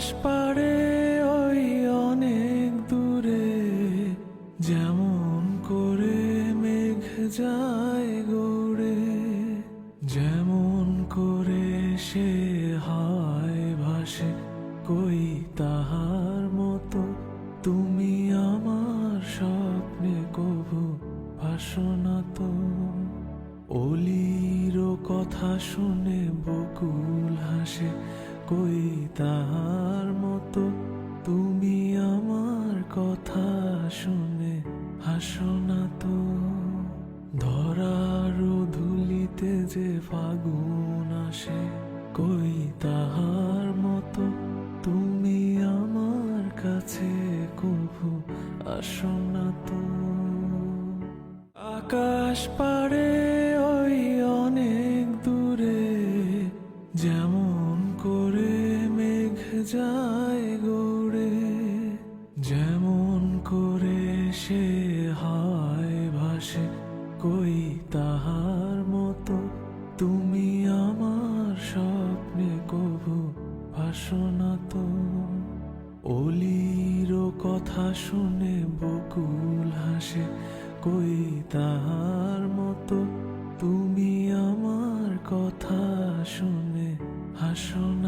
আকাশ পাড়ে ওই অনেক দূরে, যেমন করে মেঘ যায় গৌড়ে, যেমন করে সে হায় ভাসে, কই তাহার মতো তুমি আমার স্বপ্নে কভু ভাসনা তো। অলির কথা শুনে বকুল হাসে কই তাহার মতো তুমি আমার কথা শুনে হাসো না তো। ধরার ধুলিতে যে ফাগুন আসে, কই তাহার মতো তুমি আমার কাছে কভু আসো না তো। আকাশ পাড়ে করে মেঘ যায় গৌড়ে, যেমন করে সে হায় ভাসে, কই তাহার মতো তুমি আমার স্বপ্নে কভু ভাসনা তো। অলির কথা শুনে বকুল হাসে, কই তাহার মতো তুমি